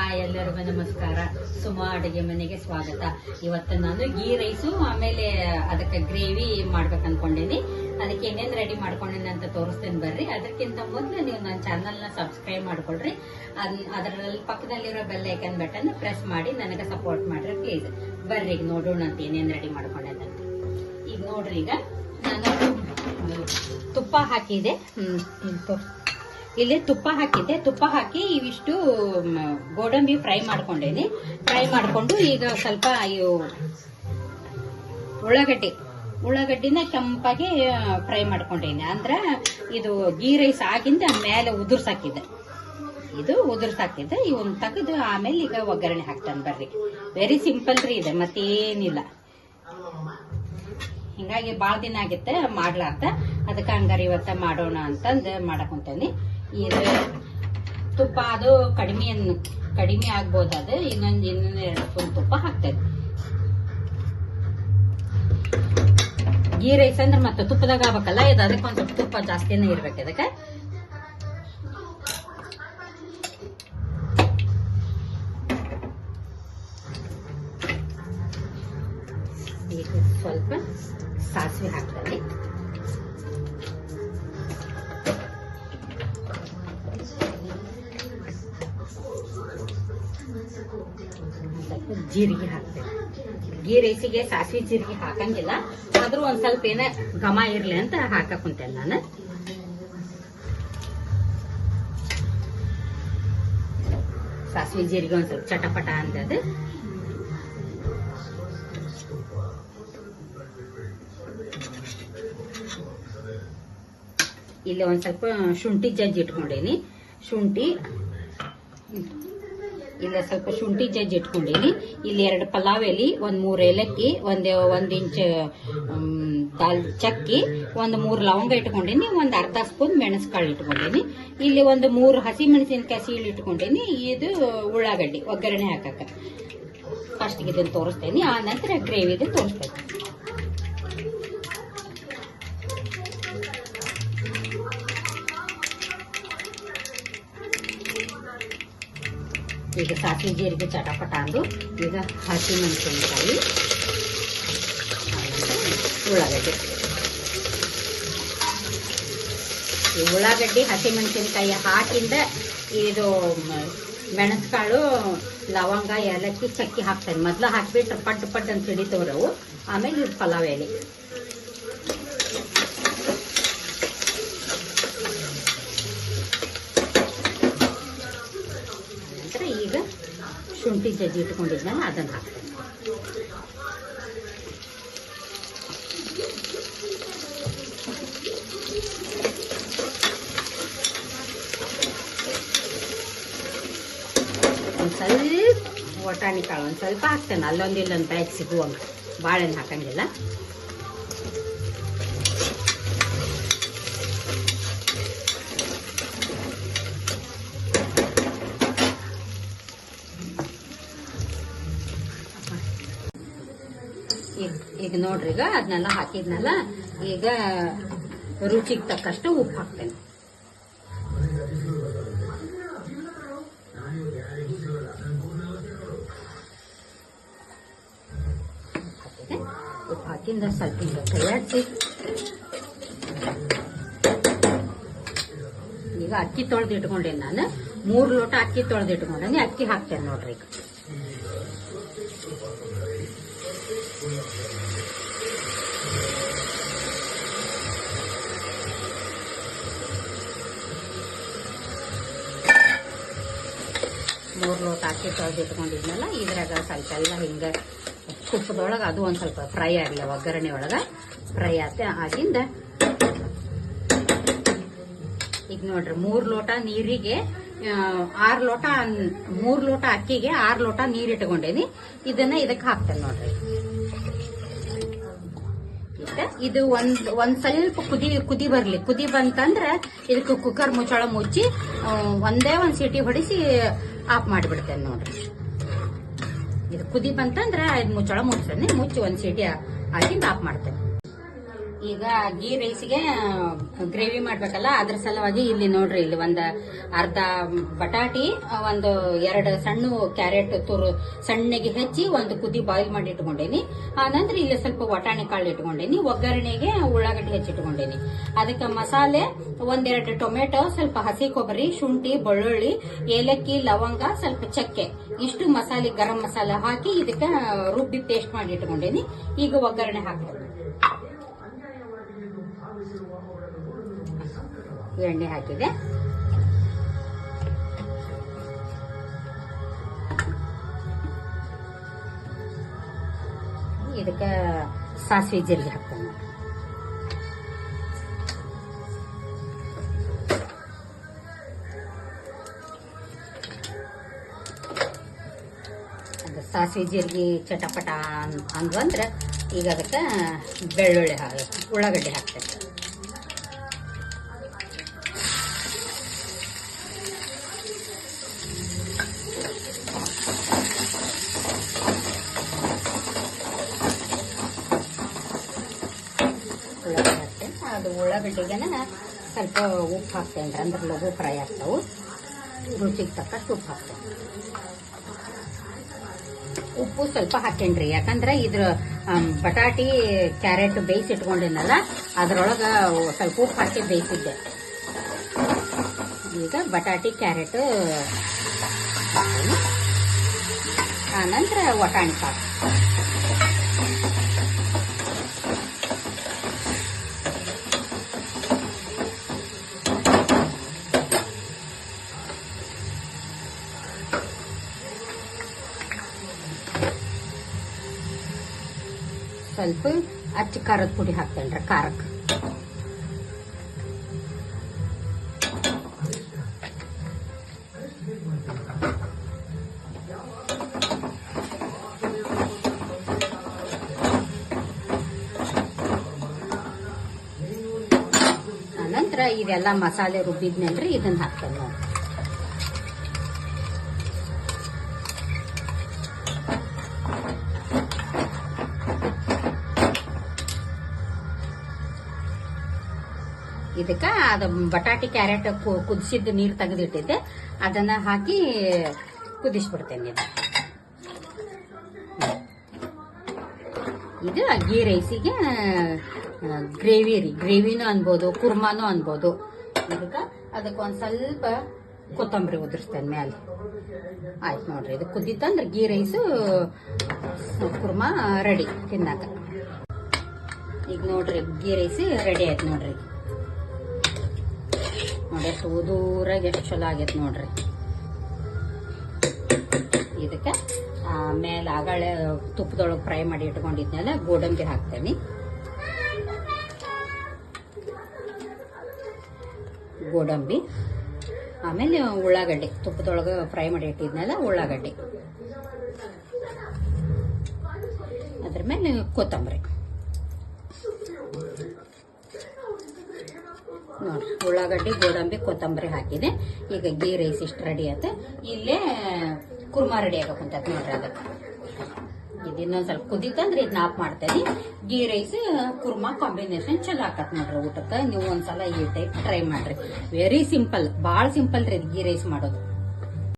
Hi, ಎಲ್ಲರಿಗೂ ನಮಸ್ಕಾರ. ಸುಮಾ ಅಡುಗೆ ಮನೆಗೆ ಸ್ವಾಗತ. ಇವತ್ತು ನಾನು ಗೀ ರೈಸು, ಆಮೇಲೆ ಅದಕ್ಕೆ ಗ್ರೇವಿ ಮಾಡ್ಬೇಕು ಅನ್ಕೊಂಡೇನಿ. ಅದಕ್ಕೆ ಏನೇನು ರೆಡಿ ಮಾಡ್ಕೊಂಡೇನಿ ಅಂತ ತೋರಿಸ್ತೇನೆ ಬರ್ರಿ. ಅದಕ್ಕಿಂತ ಮೊದಲು ನೀವು ನನ್ನ ಚಾನಲ್ನ ಸಬ್ಸ್ಕ್ರೈಬ್ ಮಾಡ್ಕೊಳ್ರಿ. ಅದ್- ಅದರಲ್ಲಿ ಪಕ್ಕದಲ್ಲಿರೋ ಬೆಲ್ ಐಕನ್ ಬಟನ್ ಪ್ರೆಸ್ ಮಾಡಿ, ನನಗೆ ಸಪೋರ್ಟ್ ಮಾಡ್ರಿ ಪ್ಲೀಸ್ ಬರ್ರಿ, ಈಗ ನೋಡೋಣ ಅಂತ ಏನೇನು ರೆಡಿ ಮಾಡ್ಕೊಂಡೇನಂತ ಈಗ ನೋಡ್ರಿ, ಈಗ ನಾನು ತುಪ್ಪ ಹಾಕಿದೆ. ಇಲ್ಲಿ ತುಪ್ಪ ಹಾಕಿದ್ದೆ. ತುಪ್ಪ ಹಾಕಿ ಇವಿಷ್ಟು ಗೋಡಂಬಿ ಫ್ರೈ ಮಾಡ್ಕೊಂಡೇನಿ. ಫ್ರೈ ಮಾಡಿಕೊಂಡು ಈಗ ಸ್ವಲ್ಪ ಇವು ಉಳ್ಳಾಗಡ್ಡಿ. ಉಳ್ಳಾಗಡ್ಡಿನ ಕೆಂಪಾಗಿ ಫ್ರೈ ಮಾಡ್ಕೊಂಡೇನಿ. ಅಂದ್ರೆ ಇದು ಗೀ ರೈಸ್ ಆಗಿಂದ ಮೇಲೆ ಉದುರ್ಸಾಕಿದೆ ಇದು ಉದುರ್ಸಾಕಿದೆ ಇವನ್ ತೆಗೆದು ಆಮೇಲೆ ಈಗ ಒಗ್ಗರಣೆ ಹಾಕ್ತಾನೆ ಬರ್ರಿ. ವೆರಿ ಸಿಂಪಲ್ ರೀ ಇದೆ, ಮತ್ತೇನಿಲ್ಲ. ಹಿಂಗಾಗಿ ಭಾಳ ದಿನ ಆಗಿತ್ತೆ, ಮಾಡ್ಲಾರ್ದ. ಅದಕ್ಕೆ ಹಂಗಾರೆ ಇವತ್ತ ಮಾಡೋಣ ಅಂತಂದು ಮಾಡಕ್ ಹೊಂತೇನಿ ಇದು ತುಪ್ಪ ಅದು ಕಡಿಮೆ ಕಡಿಮೆ ಆಗ್ಬೋದು ಅದು. ಇನ್ನೊಂದು ಇನ್ನೊಂದು ಎರಡು ಸ್ಪೂನ್ ತುಪ್ಪ ಹಾಕ್ತೈತಿ ಗೀ ರೈಸ್ ಅಂದ್ರೆ ಮತ್ತೆ ತುಪ್ಪದಾಗ ಆಗ್ಬೇಕಲ್ಲ, ಇದು ಅದಕ್ಕೆ ಒಂದು ತುಪ್ಪ ಜಾಸ್ತಿನೇ ಇರ್ಬೇಕು ಅದಕ್ಕೆ ಸ್ವಲ್ಪ ಸಾಸಿವೆ ಹಾಕ್ತಾರೆ ಜೀರಿಗೆ ಹಾಕ್ತೇವೆ. ಗೀ ರೈಸಿಗೆ ಸಾಸಿವೆ ಜೀರಿಗೆ ಹಾಕಂಗಿಲ್ಲ. ಆದ್ರೂ ಒಂದ್ ಸ್ವಲ್ಪ ಏನ ಘಮ ಇರ್ಲಿ ಅಂತ ಹಾಕಕ್ ಕುಂತೇನೆ ನಾನು. ಸಾಸಿವೆ ಜೀರಿಗೆ ಒಂದ್ ಸ್ವಲ್ಪ ಚಟಪಟ ಅಂತದ ಇಲ್ಲಿ ಒಂದ್ ಸ್ವಲ್ಪ ಶುಂಠಿ ಜಜ್ಜಿ ಇಟ್ಕೊಂಡೇನಿ. ಶುಂಠಿ ಇಲ್ಲ ಸ್ವಲ್ಪ ಶುಂಠಿ ಜಜ್ಜಿ ಇಟ್ಕೊಂಡೀನಿ. ಇಲ್ಲಿ ಎರಡು ಪಲಾವ್ ಎಲೆ ಒಂದು ಮೂರು ಏಲಕ್ಕಿ, ಒಂದು ಒಂದು ಇಂಚ್ ದಾಲ್ ಚಕ್ಕಿ, ಒಂದು ಮೂರು ಲವಂಗ ಇಟ್ಕೊಂಡೀನಿ, ಒಂದು ಅರ್ಧ ಸ್ಪೂನ್ ಮೆಣಸ್ಕಾಳು ಇಟ್ಕೊಂಡೇನಿ. ಇಲ್ಲಿ ಒಂದು ಮೂರು ಹಸಿ ಮೆಣಸಿನಕಾಯಿ ಸೀಳು ಇಟ್ಕೊಂಡಿನಿ. ಇದು ಉಳ್ಳಾಗಡ್ಡಿ, ಒಗ್ಗರಣೆ ಹಾಕಕ್ಕೆ. ಫಸ್ಟ್ ಇದನ್ನ ತೋರಿಸ್ತೇನೆ. ಆ ನಂತರ ಗ್ರೇವಿದು ತೋರಿಸ್ತೇನೆ. ಈಗ ಸಾಸಿವೆ ಜೀರಿಗೆ ಚಟಪಟ ಅಂದು ಈಗ ಹಸಿ ಮೆಣಸಿನಕಾಯಿ ಉಳ್ಳಾಗಡ್ಡಿ. ಈ ಉಳ್ಳಾಗಡ್ಡಿ ಹಸಿ ಮೆಣಸಿನಕಾಯಿ ಹಾಕಿಂದ ಇದು ಮೆಣಸುಕಾಳು, ಲವಂಗ, ಏಲಕ್ಕಿ ಚಕ್ಕಿ ಹಾಕ್ತಾರೆ. ಮೊದ್ಲು ಹಾಕಿಬಿಟ್ಟು ಪಡ್ ಪಡ್ ಅಂತ ಹಿಡಿತವ್ರವು ಆಮೇಲೆ ಇದು ಪಲಾವ್ ಎಲೆ. ನಂತರ ಈಗ ಶುಂಠಿ ಜಜ್ಜಿ ಇಟ್ಕೊಂಡಿದ್ನಲ್ಲ, ಅದನ್ನು ಹಾಕ್ತೇನೆ ಒಂದು ಸ್ವಲ್ಪ ಒಟಾಣಿ ಕಾಳು ಒಂದು ಸ್ವಲ್ಪ ಹಾಕ್ತೇನೆ. ಅಲ್ಲೊಂದು ಇಲ್ಲೊಂದು ಬ್ಯಾಗ್ ಸಿಗುವಂಗ. ಬಾಳೆಹಣ್ಣು ಹಾಕಂಗಿಲ್ಲ. ಈಗ ಈಗ ನೋಡ್ರಿ, ಈಗ ಅದನ್ನೆಲ್ಲ ಹಾಕಿದ್ನಲ್ಲ, ಈಗ ರುಚಿಗೆ ತಕ್ಕಷ್ಟು ಉಪ್ಪು ಹಾಕ್ತೇನೆ. ಉಪ್ಪು ಹಾಕಿಂದ ಸ್ವಲ್ಪ ಈಗ ಅಕ್ಕಿ ತೊಳೆದು ಇಟ್ಕೊಂಡೇನಿ ನಾನು. ಮೂರು ಲೋಟ ಅಕ್ಕಿ ತೊಳೆದಿಟ್ಕೊಂಡೇನೆ, ಅಕ್ಕಿ ಹಾಕ್ತೇನೆ ನೋಡ್ರಿ ಈಗ. ಮೂರು ಲೋಟ ಅಕ್ಕಿ ತೊಳೆದು ಇಟ್ಕೊಂಡಿದ್ನಲ್ಲ, ಇದ್ರಾಗ ಸ್ವಲ್ಪ ಎಲ್ಲ ಹಿಂಗೆ ತುಪ್ಪದೊಳಗೆ ಅದು ಒಂದು ಸ್ವಲ್ಪ ಫ್ರೈ ಆಗಲಿ, ಒಗ್ಗರಣೆ ಒಳಗೆ ಫ್ರೈ ಆತ ಆಗಿಂದ ಈಗ ನೋಡ್ರಿ, ಮೂರು ಲೋಟ ನೀರಿಗೆ ಆರು ಲೋಟ ಮೂರು ಲೋಟ ಅಕ್ಕಿಗೆ ಆರು ಲೋಟ ನೀರು ಇಟ್ಕೊಂಡೇನಿ. ಇದನ್ನ ಇದಕ್ಕೆ ಹಾಕ್ತೇನೆ ನೋಡ್ರಿ. ಇದು ಒಂದ್ ಒಂದ್ ಸ್ವಲ್ಪ ಕುದಿ ಕುದಿ ಬರ್ಲಿ. ಕುದಿ ಬಂತಂದ್ರೆ ಇದಕ್ಕೆ ಕುಕ್ಕರ್ ಮುಚ್ಚಳ ಮುಚ್ಚಿ ಒಂದೇ ಒಂದ್ ಸೀಟಿ ಹೊಡಿಸಿ ಆಫ್ ಮಾಡಿಬಿಡ್ತೇನೆ ನೋಡ್ರಿ. ಇದು ಕುದಿ ಬಂತಂದ್ರೆ ಇದು ಮುಚ್ಚಳ ಮುಚ್ಚಿ ಒಂದು ಸೀಟಿ ಹಾಕಿ ಆಫ್ ಮಾಡ್ತೇನೆ. ಈಗ ಗೀ ರೈಸ್ಗೆ ಗ್ರೇವಿ ಮಾಡ್ಬೇಕಲ್ಲ, ಅದ್ರ ಸಲುವಾಗಿ ಇಲ್ಲಿ ನೋಡ್ರಿ, ಇಲ್ಲಿ ಒಂದು ಅರ್ಧ ಬಟಾಟಿ ಒಂದು ಎರಡು ಸಣ್ಣ ಕ್ಯಾರೆಟ್ ತುರು ಸಣ್ಣಗೆ ಹೆಚ್ಚಿ ಒಂದು ಕುದಿ ಬಾಯ್ಲ್ ಮಾಡಿ ಇಟ್ಕೊಂಡೇನಿ. ಆನಂತರ ಇಲ್ಲಿ ಸ್ವಲ್ಪ ವಟಾಣಿ ಕಾಳು ಇಟ್ಕೊಂಡೇನಿ, ಒಗ್ಗರಣೆಗೆ ಉಳ್ಳಾಗಡ್ಡಿ ಹೆಚ್ಚಿಟ್ಕೊಂಡೇನಿ ಅದಕ್ಕೆ ಮಸಾಲೆ, ಒಂದೆರಡು ಟೊಮೆಟೊ, ಸ್ವಲ್ಪ ಹಸಿ ಕೊಬ್ಬರಿ, ಶುಂಠಿ, ಬೆಳ್ಳುಳ್ಳಿ, ಏಲಕ್ಕಿ, ಲವಂಗ, ಸ್ವಲ್ಪ ಚಕ್ಕೆ. ಇಷ್ಟು ಮಸಾಲೆ, ಗರಂ ಮಸಾಲೆ ಹಾಕಿ ಇದಕ್ಕೆ ರುಬ್ಬಿ ಪೇಸ್ಟ್ ಮಾಡಿ ಇಟ್ಕೊಂಡೇನಿ. ಈಗ ಒಗ್ಗರಣೆ ಹಾಕ್ಬೇಕು. ಎಣ್ಣೆ ಹಾಕಿದೆ. ಇದಕ್ಕೆ ಸಾಸಿವೆ ಜೀರಿಗೆ ಹಾಕ್ತೇನೆ ಸಾಸಿವೆ ಜೀರಿಗೆ ಚಟಪಟ ಅಂದ್ವಂದ್ರೆ ಈಗ ಅದಕ್ಕೆ ಬೆಳ್ಳುಳ್ಳಿ ಹಾಕಿ ಉಳ್ಳಾಗಡ್ಡಿ ಹಾಕ್ತೇನೆ ಉಳ್ಳಾಗಡ್ಡಿ ಅದು ಉಳ್ಳಾಗಡ್ಡಿಗೆನ ಸ್ವಲ್ಪ ಉಪ್ಪು ಹಾಕ್ತೇನೆ ರೀ ಅಂದ್ರೆ ಲಘು ಫ್ರೈ ಆಗ್ತಾವೆ. ರುಚಿಗೆ ತಕ್ಕಷ್ಟು ಉಪ್ಪು ಹಾಕ್ತೇನೆ ಉಪ್ಪು ಸ್ವಲ್ಪ ಹಾಕೇನ್ರಿ ಯಾಕಂದ್ರೆ ಇದ್ರ ಬಟಾಟಿ, ಕ್ಯಾರೆಟ್ ಬೇಯಿಸಿ ಇಟ್ಕೊಂಡಿನಲ್ಲ ಅದ್ರೊಳಗ ಸ್ವಲ್ಪ ಉಪ್ಪು ಹಾಕಿ ಬೇಯಿಸಿದ್ದೆ. ಈಗ ಬಟಾಟಿ, ಕ್ಯಾರೆಟ್ ಆನಂತರ ವಟಾಣಿ ಸಾಕು ಸ್ವಲ್ಪ ಅಚ್ಚ ಖಾರದ ಪುಡಿ ಹಾಕ್ತೇನ್ರಿ ಖಾರಕ್ಕೆ ನಂತರ ಇದೆಲ್ಲ ಮಸಾಲೆ ರುಬ್ಬಿದ್ನಲ್ರಿ ಇದನ್ನ ಹಾಕ್ತೇನೆ ನೋಡಿ ಇದಕ್ಕ ಅದ ಬಟಾಟಿ ಕ್ಯಾರೆಟ್ ಕುದಿಸಿದ್ದು ನೀರು ತೆಗೆದಿಟ್ಟಿದ್ದೆ. ಅದನ್ನ ಹಾಕಿ ಕುದಿಸ್ಬಿಡ್ತೇನೆ ಇದು ಇದು ಗೀ ರೈಸಿಗೆ ಗ್ರೇವಿ ರೀ. ಗ್ರೇವಿನೂ ಅನ್ಬೋದು, ಕುರ್ಮಾನು ಅನ್ಬೋದು. ಇದಕ್ಕೆ ಅದಕ್ಕೆ ಒಂದು ಸ್ವಲ್ಪ ಕೊತ್ತಂಬರಿ ಉದುರಿಸ್ತೇನೆ ಮೇಲೆ ಆಯ್ತು ನೋಡ್ರಿ, ಇದು ಕುದ್ದಿತ್ತಂದ್ರೆ ಗೀ ರೈಸು, ಕುರ್ಮಾ ರೆಡಿ ತಿನ್ನಾಕ. ಈಗ ನೋಡ್ರಿ ಗೀ ರೈಸ್ ರೆಡಿ ಆಯ್ತು ನೋಡ್ರಿ. ನೋಡಿ ಎಷ್ಟು ಉದೂರಾಗಿ ಎಷ್ಟು ಚಲೋ ಆಗೈತೆ ನೋಡ್ರಿ. ಇದಕ್ಕೆ ಆಮೇಲೆ ಆಗಳೆ ತುಪ್ಪದೊಳಗೆ ಫ್ರೈ ಮಾಡಿ ಇಟ್ಕೊಂಡಿದ್ಮೇಲೆ ಗೋಡಂಬಿ ಹಾಕ್ತೇನೆ. ಗೋಡಂಬಿ, ಆಮೇಲೆ ಉಳ್ಳಾಗಡ್ಡಿ, ತುಪ್ಪದೊಳಗೆ ಫ್ರೈ ಮಾಡಿ ಇಟ್ಟಿದ್ನೆಲ್ಲ, ಉಳ್ಳಾಗಡ್ಡಿ. ಅದ್ರ ಮೇಲೆ ಕೊತ್ತಂಬರಿ. ನೋಡ್ರಿ ಉಳ್ಳಾಗಡ್ಡಿ, ಗೋಡಂಬಿ, ಕೊತ್ತಂಬರಿ ಹಾಕಿದೆ. ಈಗ ಗೀ ರೈಸ್ ಇಷ್ಟು ರೆಡಿ ಆಯ್ತು. ಇಲ್ಲೇ ಕುರ್ಮಾ ರೆಡಿ ಆಗಕ್ಕೆ ಕುಂತೈತೆ ನೋಡ್ರಿ ಅದಕ್ಕೆ. ಇದು ಇನ್ನೊಂದು ಸ್ವಲ್ಪ ಕುದಿತಂದ್ರೆ ಇದನ್ನ ಆಫ್ ಮಾಡ್ತೇನೆ. ಗೀ ರೈಸ್ ಕುರ್ಮಾ ಕಾಂಬಿನೇಷನ್ ಚಲೋ ಆಕತ್ ನೋಡ್ರಿ ಊಟಕ್ಕೆ. ನೀವು ಒಂದ್ಸಲ ಈ ಟೈಪ್ ಟ್ರೈ ಮಾಡ್ರಿ. ವೆರಿ ಸಿಂಪಲ್ ಭಾಳ ಸಿಂಪಲ್ ರೀ ಗೀ ರೈಸ್ ಮಾಡೋದು.